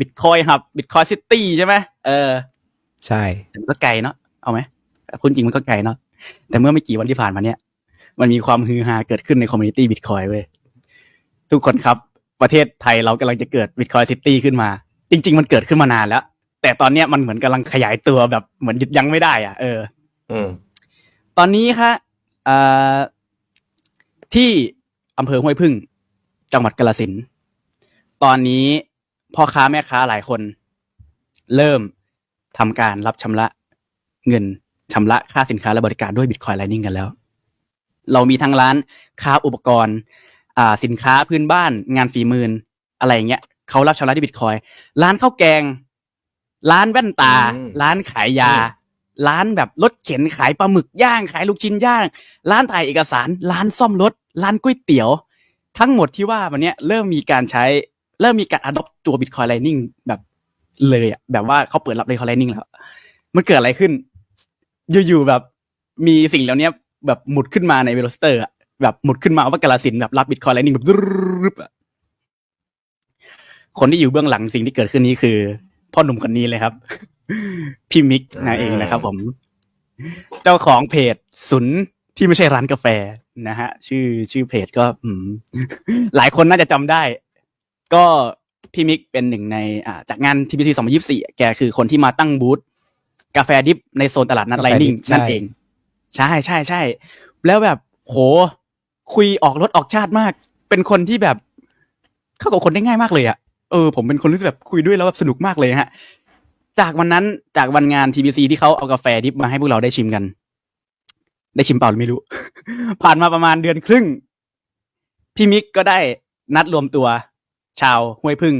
บิตคอยฮับบิตคอยซิตี้ใช่ไหมเออ ใช่แต่มันก็ไกลเนาะเอาไหมคุณจริงมันก็ไกลเนาะแต่เมื่อไม่กี่วันที่ผ่านมาเนี่ย มันมีความฮือฮาเกิดขึ้นในคอมมูนิตี้บิตคอยเว้ยทุกคนครับ ประเทศไทยเรากำลังจะเกิดบิตคอยซิตี้ขึ้นมา จริง ๆ มันเกิดขึ้นมานานแล้ว แต่ตอนเนี้ยมันเหมือนกำลังขยายตัวแบบเหมือนหยุดยั้งไม่ได้อะเออ อืมตอนนี้คะเอ่อที่อำเภอห้วยพึ่ง จังหวัดกาฬสินธุ์ตอนนี้ พ่อค้าแม่ค้าหลายคน เริ่มทำการรับชำระเงินชำระค่าสินค้าและบริการด้วยบิตคอยไลนิ่งกันแล้ว เรามีทั้งร้านค้าอุปกรณ์อ่าสินค้าพื้นบ้านงานฝีมืออะไรอย่างเงี้ยเขารับชำระด้วยบิตคอยร้านข้าวแกง ร้านแว่นตาอืมร้านขายยาอืมร้านแบบรถเข็นขายปลาหมึกย่างขายลูกชิ้นย่าง ร้านถ่ายเอกสาร ร้านซ่อมรถ ร้านก๋วยเตี๋ยว ทั้งหมดที่ว่าวันเนี้ยเริ่มมีการใช้ เริ่มมีการ adopt ตัว Bitcoin Lightning แบบเลยอะแบบว่าเขาเปิดรับ Bitcoin Lightning แล้ว มันเกิดอะไรขึ้น อยู่ๆแบบมีสิ่งเหล่านี้แบบหมุดขึ้นมาในเวลสเตอร์อะแบบหมุดขึ้นมาว่ากาลสินแบบรับ Bitcoin Lightning แบบรึบๆอะคนที่อยู่เบื้องหลังสิ่งที่เกิดขึ้นนี้คือ พ่อหนุ่มคนนี้เลยครับ พี่มิกนะเองนะครับผม เจ้าของเพจศูนย์ที่ไม่ใช่ร้านกาแฟนะฮะ ชื่อชื่อเพจก็หลายคนน่าจะจำได้ ก็พี่มิกเป็นหนึ่งในอ่าจากงาน TBC 2024 แกคือคนที่มาตั้งบูธกาแฟดิฟในโซนตลาดนัดกาไลแฟดินิ่งบใช่นั่นเอง ใช่ใช่ใช่แล้วแบบโหคุยออกรถออกชาติมาก เป็นคนที่แบบ เข้ากับคนได้ง่ายมากเลยอะเออผมเป็นคนที่แบบคุยด้วยแล้วแบบสนุกมากเลยฮะ จากวันนั้นจากวันงาน TBC ที่เขาเอากาแฟดิบมาให้พวกเราได้ชิมกัน ได้ชิมเปล่าหรือไม่รู้ ผ่านมาประมาณเดือนครึ่ง พี่มิกก็ได้นัดรวมตัว ชาวห้วยพึ่ง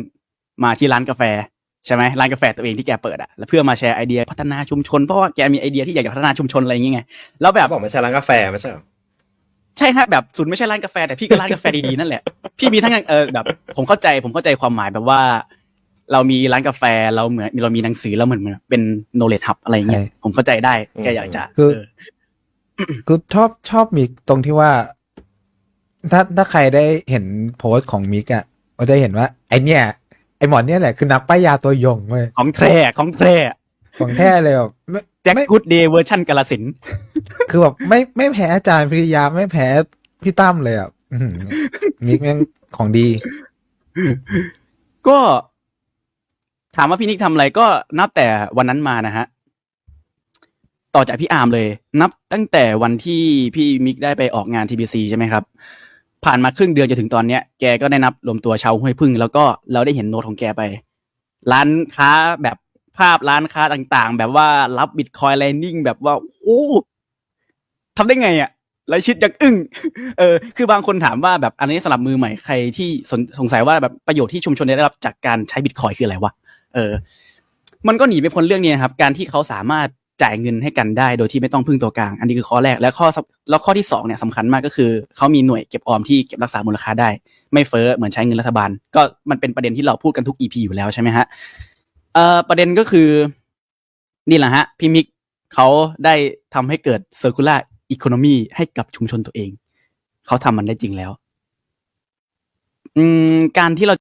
มาที่ร้านกาแฟใช่ไหมร้านกาแฟตัวเองที่แกเปิดอะแล้วเพื่อมาแชร์ไอเดียพัฒนาชุมชนเพราะว่าแกมีไอเดียที่อยากจะพัฒนาชุมชนอะไรอย่างเงี้ยแล้วแบบบอกไม่ใช่ร้านกาแฟไม่ใช่เหรอใช่ฮะแบบศูนย์ไม่ใช่ร้านกาแฟแต่พี่ก็ร้านกาแฟดีๆนั่นแหละพี่มีทั้งเออแบบ ผมเข้าใจผมเข้าใจความหมายแบบว่า เรามีร้านกาแฟเราเหมือนเรามีหนังสือแล้วเหมือนเหมือนเป็น knowledge hub อะไรอย่างเงี้ยใช่ผมเข้าใจได้แกอยากจะคือเออคือชอบชอบมิกตรงที่ว่า ถ้าถ้าใครได้เห็นโพสต์ของมิกอะ ก็จะเห็นว่าไอเนี่ยไอหมอนเนี่ยแหละคือนักป้ายยาตัวยงเว้ยของแท้ของแท้ของแท้เลยแบบไม่แจ็คไม่กูดเดย์เวอร์ชันกาลสินธุ์คือแบบไม่ไม่แพ้อาจารย์พิริยาไม่แพ้พี่ตั้มเลยอะอื้อหือมิกแม่งของดี ก็ถามว่าพี่นิกทำอะไรก็นับแต่วันนั้นมานะฮะ ต่อจากพี่อาร์มเลย นับตั้งแต่วันที่พี่มิกได้ไปออกงาน TBC ใช่ไหมครับ ผ่านมาครึ่งเดือนจนถึงตอนเนี้ยแกก็ได้นับรวมตัวชาวห้วยพึ่ง แล้วก็เราได้เห็นโน้ตของแกไป ร้านค้าแบบภาพร้านค้าต่างๆ แบบว่ารับบิตคอยไลนิ่งแบบว่า โอ้ทำได้ไงอะ่ะไรชิดยังอึ้งเออ คือบางคนถามว่าแบบอันนี้สำหรับมือใหม่ใครที่สนสงสัยว่าแบบประโยชน์ที่ชุมชนได้รับจากการใช้บิตคอยคืออะไรวะเออ มันก็หนีไม่พ้นเรื่องนี้นะครับ การที่เขาสามารถ จ่ายเงินให้กันได้โดยที่ไม่ต้องพึ่งตัวกลาง อันนี้คือข้อแรกและข้อแล้วข้อที่สองเนี่ยสำคัญมากก็คือเขามีหน่วยเก็บออมที่เก็บรักษามูลค่าได้ ไม่เฟ้อเหมือนใช้เงินรัฐบาล ก็มันเป็นประเด็นที่เราพูดกันทุก EP อยู่แล้วใช่ไหมฮะเอ่อประเด็นก็คือนี่แหละฮะพี่มิกเขาได้ทำให้เกิด circular economy ให้กับชุมชนตัวเอง เขาทำมันได้จริงแล้ว อืมการที่เรา